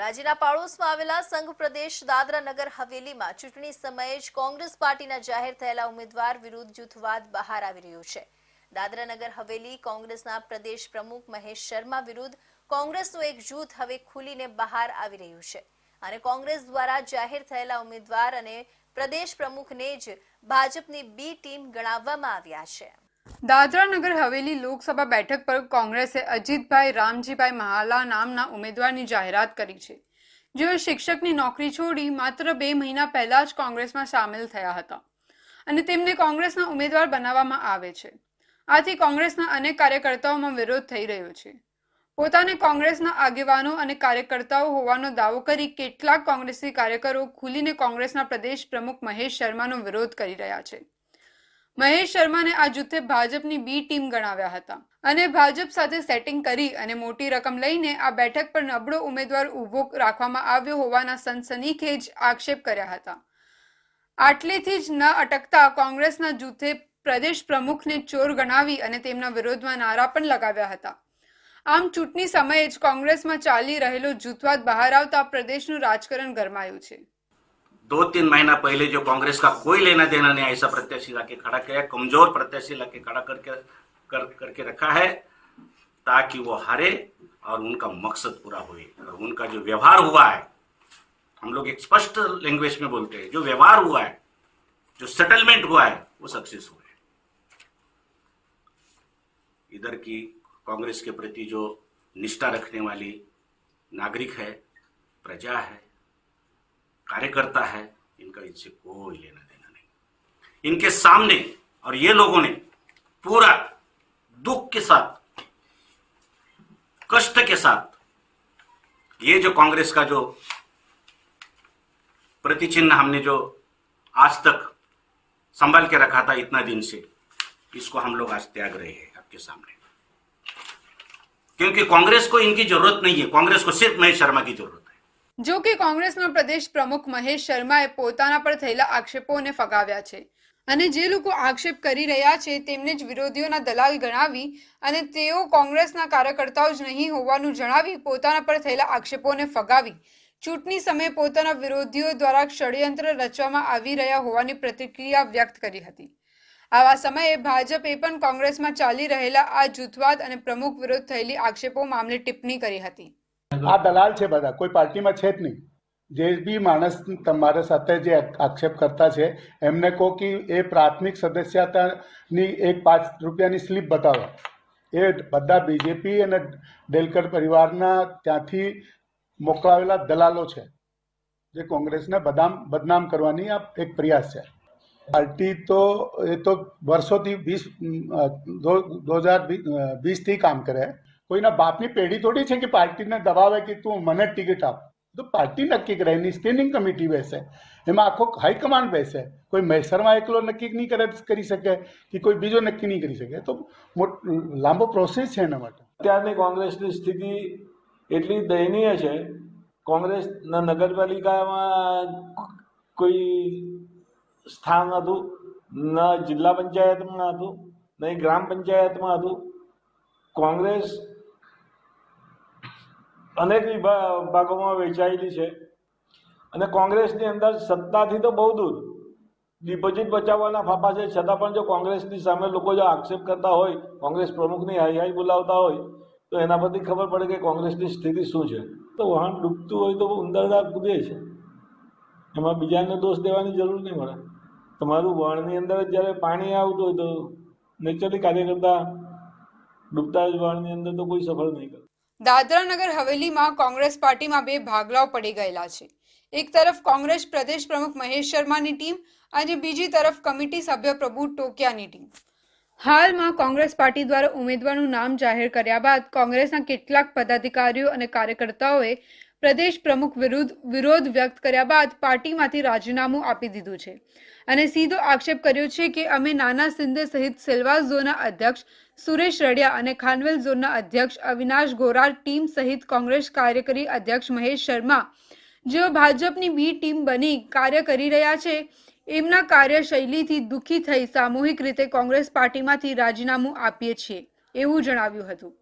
રાજ્યના પાડોશમાં આવેલા સંઘ પ્રદેશ દાદરા નગર હવેલીમાં ચૂંટણી સમયે જ કોંગ્રેસ પાર્ટીના જાહેર થયેલા ઉમેદવાર વિરુદ્ધ જૂથવાદ બહાર આવી રહ્યો છે. દાદરા નગર હવેલી કોંગ્રેસના પ્રદેશ પ્રમુખ મહેશ શર્મા વિરુદ્ધ કોંગ્રેસનું એક જૂથ હવે ખુલીને બહાર આવી રહ્યું છે. અને કોંગ્રેસ દ્વારા જાહેર થયેલા ઉમેદવાર અને પ્રદેશ પ્રમુખને જ ભાજપની બી ટીમ ગણાવવામાં આવ્યા છે. દાદરા નગર હવેલી લોકસભા બેઠક પર કોંગ્રેસે અજીતભાઈ, રામજીભાઈ મહાલા નામના ઉમેદવારની જાહેરાત કરી છે. જેઓ શિક્ષકની નોકરી છોડી માત્ર બે મહિના પહેલા જ કોંગ્રેસમાં સામેલ થયા હતા અને તેમને કોંગ્રેસના ઉમેદવાર બનાવવામાં આવે છે. આથી કોંગ્રેસના અનેક કાર્યકર્તાઓમાં વિરોધ થઈ રહ્યો છે. પોતાને કોંગ્રેસના આગેવાનો અને કાર્યકર્તાઓ હોવાનો દાવો કરી કેટલાક કોંગ્રેસી કાર્યકરો ખુલીને કોંગ્રેસના પ્રદેશ પ્રમુખ મહેશ શર્માનો વિરોધ કરી રહ્યા છે. મહેશ શર્માને આ જૂથે ભાજપની બી ટીમ ગણાવ્યા હતા. અને ભાજપ સાથે સેટિંગ કરી અને મોટી રકમ લઈને આ બેઠક પર નબળો ઉમેદવાર ઊભો રાખવામાં આવ્યો હોવાના સનસનીખેજ આક્ષેપ કર્યા હતા. આટલેથી જ ન અટકતા કોંગ્રેસના જૂથે પ્રદેશ પ્રમુખને ચોર ગણાવી અને તેમના વિરોધમાં નારા પણ લગાવ્યા હતા. આમ ચૂંટણી સમયે જ કોંગ્રેસમાં ચાલી રહેલો જૂથવાદ બહાર આવતા પ્રદેશનું રાજકારણ ગરમાયું છે. दो तीन महीना पहले जो कांग्रेस का कोई लेना देना नहीं, ऐसा प्रत्याशी लाके खड़ा किया, कमज़ोर प्रत्याशी लाके खड़ा करके, कर, करके रखा है, ताकि वो हारे और उनका मकसद पूरा हुए। और उनका जो व्यवहार हुआ है, हम लोग एक स्पष्ट लैंग्वेज में बोलते हैं, जो व्यवहार हुआ है, जो सेटलमेंट हुआ है, वो सक्सेस हुआ है। इधर की कांग्रेस के प्रति जो निष्ठा रखने वाली नागरिक है, प्रजा है कार्यकर्ता है, इनका इससे कोई लेना देना नहीं। इनके सामने, और ये लोगों ने पूरा दुख के साथ, कष्ट के साथ, ये जो कांग्रेस का जो प्रतिचिन्ह हमने जो आज तक संभाल के रखा था इतना दिन से, इसको हम लोग आज त्याग रहे हैं आपके सामने। क्योंकि कांग्रेस को इनकी ज़रूरत नहीं है, कांग्रेस को सिर्फ़ महेश शर्मा की ज़रूरत है। જો કે કોંગ્રેસના પ્રદેશ પ્રમુખ મહેશ શર્માએ પોતાના પર થયેલા આક્ષેપોને ફગાવ્યા છે. અને જે લોકો આક્ષેપ કરી રહ્યા છે તેમને જ વિરોધીઓના દલાલ ગણાવી અને તેઓ કોંગ્રેસના કાર્યકર્તાઓ જ નહીં હોવાનું જણાવી પોતાના પર થયેલા આક્ષેપોને ફગાવી. ચૂંટણી સમયે પોતાના વિરોધીઓ દ્વારા ષડયંત્ર રચવામાં આવી રહ્યા હોવાની પ્રતિક્રિયા વ્યક્ત કરી હતી. આવા સમયે ભાજપે પણ કોંગ્રેસમાં ચાલી રહેલા આ જૂથવાદ અને પ્રમુખ વિરોધ થયેલી આક્ષેપો મામલે ટિપ્પણી કરી હતી. આ દલાલ છે બધા. કોઈ પાર્ટીમાં છે જ નહીં. જે બી માણસ તમારા સાથે જે આક્ષેપ કરતા છે, એમને કહો કે એ પ્રાથમિક સદસ્યતાની એક પાંચ રૂપિયાની સ્લીપ બતાવો. એ બધા બીજેપી અને ડેલકર પરિવારના ત્યાંથી મોકલાવેલા દલાલો છે. જે કોંગ્રેસને બદામ, બદનામ કરવાની આ એક પ્રયાસ છે. પાર્ટી તો, એ તો વર્ષોથી વીસ દો હજાર વીસથી કામ કરે. કોઈના બાપની પેઢી થોડી છે કે પાર્ટીને દબાવે કે તું મને ટિકિટ આપ. તો પાર્ટી નક્કી કરે, એની સ્ટેન્ડિંગ કમિટી બેસે. એમાં આખો હાઈકમાન્ડ બેસે. કોઈ મહેસરમાં એકલો નક્કી નહીં કરે, કરી શકે કે કોઈ બીજો નક્કી નહીં કરી શકે. તો લાંબો પ્રોસેસ છે એના માટે. અત્યારની કોંગ્રેસની સ્થિતિ એટલી દયનીય છે, કોંગ્રેસના નગરપાલિકામાં કોઈ સ્થાન હતું, ન જિલ્લા પંચાયતમાં હતું, નહીં ગ્રામ પંચાયતમાં હતું. કોંગ્રેસ અનેક વિભાગોમાં ભાગોમાં વહેંચાયેલી છે. અને કોંગ્રેસની અંદર સત્તાથી તો બહુ દૂર. ડિપોઝિટ બચાવવાના ફાફા છે, છતાં પણ જો કોંગ્રેસની સામે લોકો જો આક્ષેપ કરતા હોય, કોંગ્રેસ પ્રમુખની હાઈ બોલાવતા હોય, તો એના પરથી ખબર પડે કે કોંગ્રેસની સ્થિતિ શું છે. તો વહાણ ડૂબતું હોય તો ઉંદરડા કૂદે છે. એમાં બીજાને દોષ દેવાની જરૂર નહીં મળે તમારું વણની અંદર જ્યારે પાણી આવતું હોય તો નેચરલી કાર્ય કરતા ડૂબતા જ વણની અંદર તો કોઈ સફળ નહીં કરે. દાદરા નગર હવેલીમાં કોંગ્રેસ પાર્ટીમાં બે ભાગલાઓ પડી ગયેલા છે. એક તરફ કોંગ્રેસ પ્રદેશ પ્રમુખ મહેશ શર્માની ટીમ અને બીજી તરફ કમિટી સભ્ય પ્રભુ ટોકિયાની ટીમ. હાલમાં કોંગ્રેસ પાર્ટી દ્વારા ઉમેદવારનું નામ જાહેર કર્યા બાદ કોંગ્રેસના કેટલાક પદાધિકારીઓ અને કાર્યકર્તાઓએ પ્રદેશ પ્રમુખ વિરુદ્ધ વિરોધ વ્યક્ત કર્યા બાદ પાર્ટીમાંથી રાજીનામું આપી દીધું છે. અને સીધો આક્ષેપ કર્યો છે કે અમે નાના સિંધે સહિત સેલવાસ ઝોનના અધ્યક્ષ સુરેશ રડિયા અને ખાનવેલ ઝોનના અધ્યક્ષ અવિનાશ ગોરાર ટીમ સહિત કોંગ્રેસ કાર્યકારી અધ્યક્ષ મહેશ શર્મા, જેઓ ભાજપની બી ટીમ બની કાર્ય કરી રહ્યા છે, એમના કાર્યશૈલીથી દુઃખી થઈ સામૂહિક રીતે કોંગ્રેસ પાર્ટીમાંથી રાજીનામું આપીએ છીએ, એવું જણાવ્યું હતું.